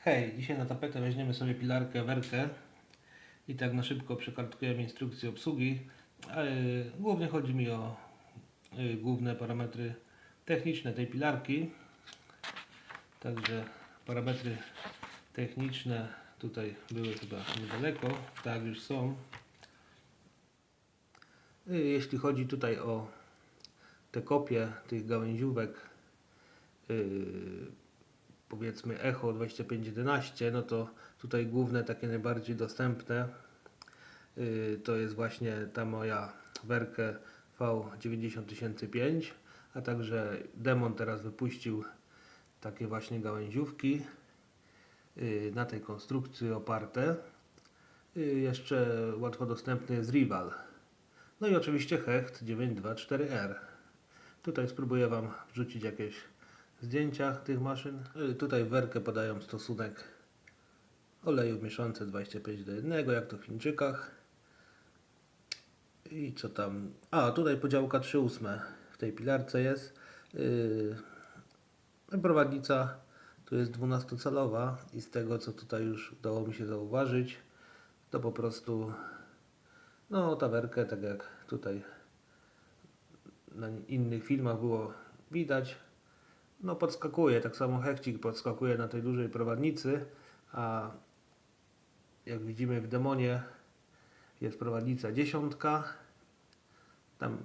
Hej, dzisiaj na tapetę weźmiemy sobie pilarkę Werkę i tak na szybko przekartkujemy instrukcję obsługi. Głównie chodzi mi o y, główne parametry techniczne tej pilarki. Także parametry techniczne tutaj były chyba niedaleko, tak już są. Y, Jeśli chodzi tutaj o te kopie tych gałęziówek, yy, powiedzmy Echo 2511, no to tutaj główne takie najbardziej dostępne yy, to jest właśnie ta moja Werkę V90005, a także Demon teraz wypuścił takie właśnie gałęziówki yy, na tej konstrukcji oparte. Yy, Jeszcze łatwo dostępny jest Rival. No i oczywiście Hecht 924R. Tutaj spróbuję Wam wrzucić jakieś zdjęcia tych maszyn. Y, Tutaj w werkę podają stosunek oleju mieszance 25 do 1, jak to w Chińczykach. I co tam? A, tutaj podziałka 3,8 w tej pilarce jest. Yy, prowadnica tu jest 12-calowa i z tego co tutaj już udało mi się zauważyć, to po prostu no ta werkę, tak jak tutaj na innych filmach było widać, no podskakuje, tak samo hechcik podskakuje na tej dużej prowadnicy, a jak widzimy w demonie jest prowadnica dziesiątka, tam,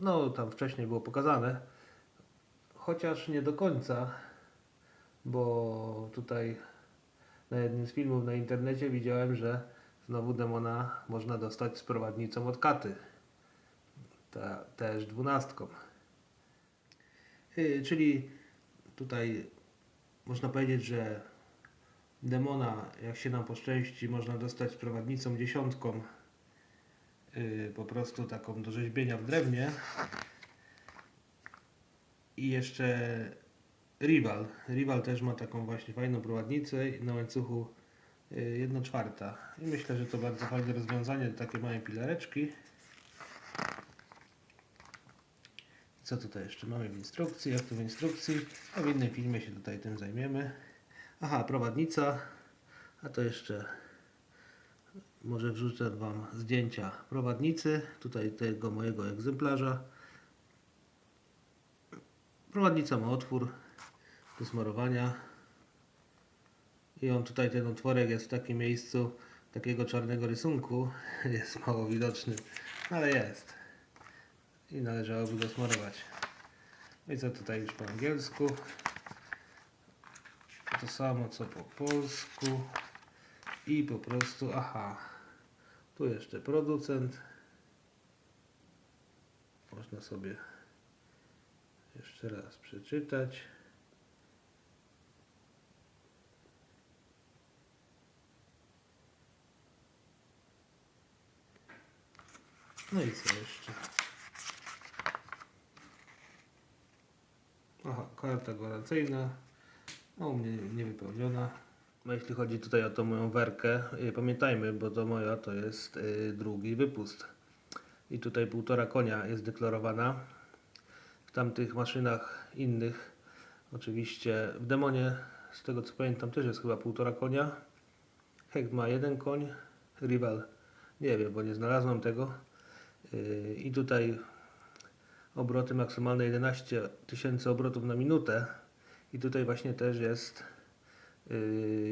no tam wcześniej było pokazane, chociaż nie do końca, bo tutaj na jednym z filmów na internecie widziałem, że znowu demona można dostać z prowadnicą od katy ta, też dwunastką. Yy, czyli tutaj można powiedzieć, że demona, jak się nam poszczęści, można dostać z prowadnicą dziesiątką, yy, po prostu taką do rzeźbienia w drewnie. I jeszcze Rival. Rival też ma taką właśnie fajną prowadnicę na łańcuchu 1 czwarta. I myślę, że to bardzo fajne rozwiązanie, takie małe pilareczki. Co tutaj jeszcze mamy w instrukcji? Jak to w instrukcji? A w innym filmie się tutaj tym zajmiemy. Aha, prowadnica. A to jeszcze może wrzucę Wam zdjęcia prowadnicy. Tutaj tego mojego egzemplarza. Prowadnica ma otwór do smarowania. I on tutaj, ten otworek jest w takim miejscu takiego czarnego rysunku. Jest mało widoczny, ale jest i należałoby go smarować. No i co tutaj już po angielsku? To samo co po polsku i po prostu, aha, tu jeszcze producent. Można sobie jeszcze raz przeczytać. No i co jeszcze? Aha, karta gwarancyjna. No, u mnie niewypełniona. No jeśli chodzi tutaj o tą moją werkę, y, pamiętajmy, bo to moja to jest y, drugi wypust. I tutaj półtora konia jest deklarowana. W tamtych maszynach innych, oczywiście w demonie, z tego co pamiętam, też jest chyba półtora konia. Hecht ma jeden koń, Rival nie wiem, bo nie znalazłem tego. Yy, I tutaj obroty maksymalne 11 tysięcy obrotów na minutę. I tutaj właśnie też jest, yy,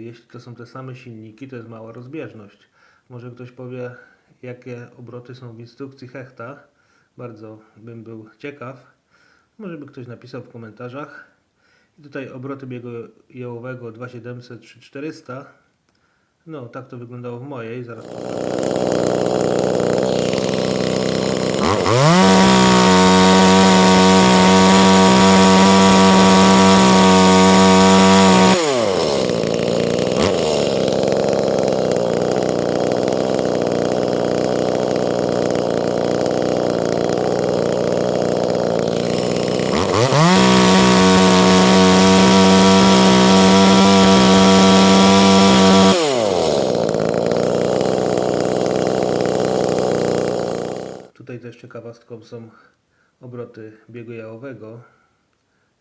jeśli to są te same silniki, to jest mała rozbieżność. Może ktoś powie, jakie obroty są w instrukcji Hechta. Bardzo bym był ciekaw. Może by ktoś napisał w komentarzach. I tutaj obroty biegu jałowego 2700 3400. No, tak to wyglądało w mojej. Zaraz Tutaj też ciekawostką są obroty biegu jałowego.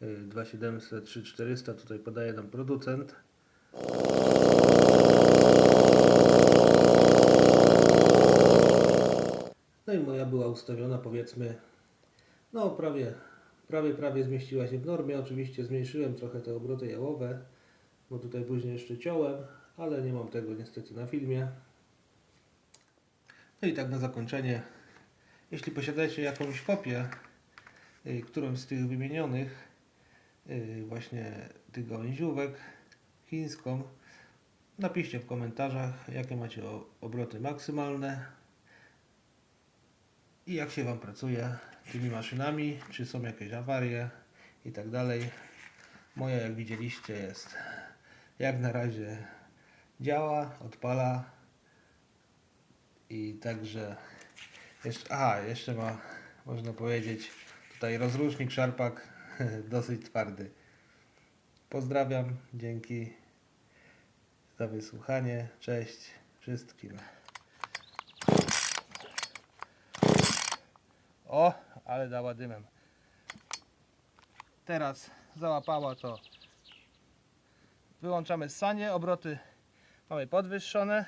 y, 2700, 3400 tutaj podaje nam producent. No i moja była ustawiona powiedzmy, no prawie, prawie, prawie zmieściła się w normie. Oczywiście zmniejszyłem trochę te obroty jałowe, bo tutaj później jeszcze ciąłem, ale nie mam tego niestety na filmie. No i tak na zakończenie, jeśli posiadacie jakąś kopię, y, którąś z tych wymienionych, y, właśnie tych gałęziówek chińską, napiszcie w komentarzach, jakie macie obroty maksymalne i jak się Wam pracuje tymi maszynami, czy są jakieś awarie i tak dalej. Moja, jak widzieliście, jest jak na razie działa, odpala i także jeszcze, aha, jeszcze ma, można powiedzieć, tutaj rozrusznik szarpak dosyć twardy. Pozdrawiam, dzięki za wysłuchanie, cześć wszystkim. O, ale dała dymem. Teraz załapała to. Wyłączamy sanie, obroty mamy podwyższone.